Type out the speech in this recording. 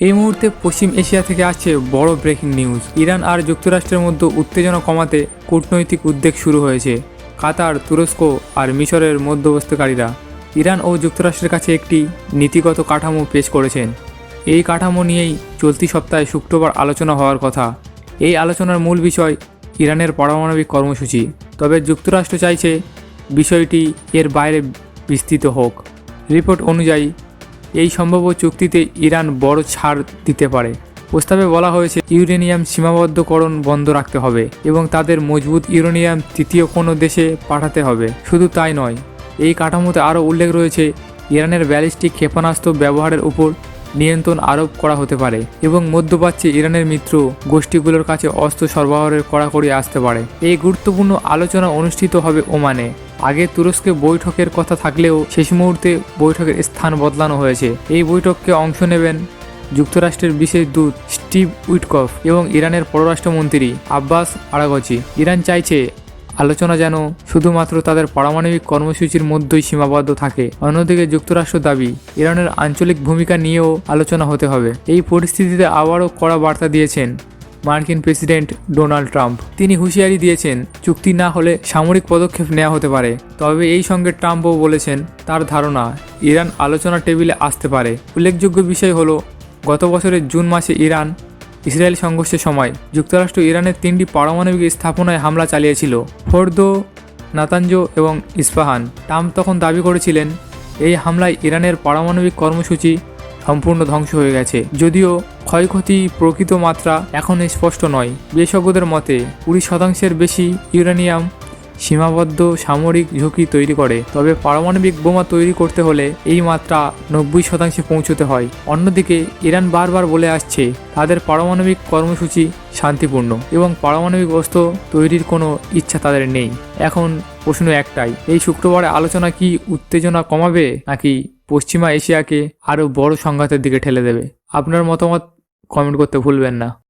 এই মুহূর্তে পশ্চিম এশিয়া থেকে আসছে বড় ব্রেকিং নিউজ ইরান আর যুক্তরাষ্ট্রের মধ্যে উত্তেজনা কমাতে কূটনৈতিক উদ্যোগ শুরু হয়েছে। কাতার, তুরস্ক আর মিশরের মধ্যস্থকারীরা ইরান ও যুক্তরাষ্ট্রের কাছে একটি নীতিগত কাঠামো পেশ করেছেন। এই কাঠামো নিয়েই চলতি সপ্তাহে শুক্রবার আলোচনা হওয়ার কথা। এই আলোচনার মূল বিষয় ইরানের পারমাণবিক কর্মসূচি। তবে যুক্তরাষ্ট্র চাইছে বিষয়টি এর বাইরে বিস্তৃত হোক। রিপোর্ট অনুযায়ী এই সম্ভাব্য চুক্তিতে ইরান বড় ছাড় দিতে পারে। প্রস্তাবে বলা হয়েছে, ইউরেনিয়াম সীমাবদ্ধকরণ বন্ধ রাখতে হবে এবং তাদের মজবুত ইউরেনিয়াম তৃতীয় কোনো দেশে পাঠাতে হবে। শুধু তাই নয়, এই কাঠামোতে আরও উল্লেখ রয়েছে, ইরানের ব্যালিস্টিক ক্ষেপণাস্ত্র ব্যবহারের উপর নিয়ন্ত্রণ আরোপ করা হতে পারে এবং মধ্যপ্রাচ্যে ইরানের মিত্র গোষ্ঠীগুলোর কাছে অস্ত্র সরবরাহের কড়াকড়ি আসতে পারে। এই গুরুত্বপূর্ণ আলোচনা অনুষ্ঠিত হবে ওমানে। আগে তুরস্কে বৈঠকের কথা থাকলেও শেষ মুহূর্তে বৈঠকের স্থান বদলানো হয়েছে। এই বৈঠককে অংশ নেবেন যুক্তরাষ্ট্রের বিশেষ দূত স্টিভ উইটকফ এবং ইরানের পররাষ্ট্রমন্ত্রী আব্বাস আরাগচি। ইরান চাইছে আলোচনা যেন শুধুমাত্র তাদের পারমাণবিক কর্মসূচির মধ্যেই সীমাবদ্ধ থাকে। অন্যদিকে যুক্তরাষ্ট্র দাবি, ইরানের আঞ্চলিক ভূমিকা নিয়েও আলোচনা হতে হবে। এই পরিস্থিতিতে আবারও কড়া বার্তা দিয়েছেন মার্কিন প্রেসিডেন্ট ডোনাল্ড ট্রাম্প। তিনি হুঁশিয়ারি দিয়েছেন, চুক্তি না হলে সামরিক পদক্ষেপ নেওয়া হতে পারে। তবে এই সঙ্গে ট্রাম্পও বলেছেন, তার ধারণা, ইরান আলোচনা টেবিলে আসতে পারে। উল্লেখযোগ্য বিষয় হলো, গত বছরের জুন মাসে ইরান, ইসরায়েল সংঘর্ষের সময় যুক্তরাষ্ট্র ইরানের তিনটি পারমাণবিক স্থাপনায় হামলা চালিয়েছিল, ফোর্দো নাতাঞ্জো এবং ইস্পাহান। ট্রাম্প তখন দাবি করেছিলেন, এই হামলায় ইরানের পারমাণবিক কর্মসূচি সম্পূর্ণ ধ্বংস হয়ে গেছে। যদিও ক্ষয়ক্ষতি প্রকৃত মাত্রা এখন স্পষ্ট নয়। বিশেষজ্ঞদের মতে, কুড়ি শতাংশের বেশি ইউরেনিয়াম সীমাবদ্ধ সামরিক ঝুঁকি তৈরি করে। তবে পারমাণবিক বোমা তৈরি করতে হলে এই মাত্রা নব্বই শতাংশে পৌঁছতে হয়। অন্যদিকে, ইরান বারবার বলে আসছে, তাদের পারমাণবিক কর্মসূচি শান্তিপূর্ণ এবং পারমাণবিক অস্ত্র তৈরির কোনো ইচ্ছা তাদের নেই। এখন প্রশ্ন একটাই, এই শুক্রবারে আলোচনা কি উত্তেজনা কমাবে নাকি পশ্চিমা এশিয়াকে আরও বড় সংঘাতের দিকে ঠেলে দেবে। আপনার মতামত কমেন্ট করতে ভুলবেন না।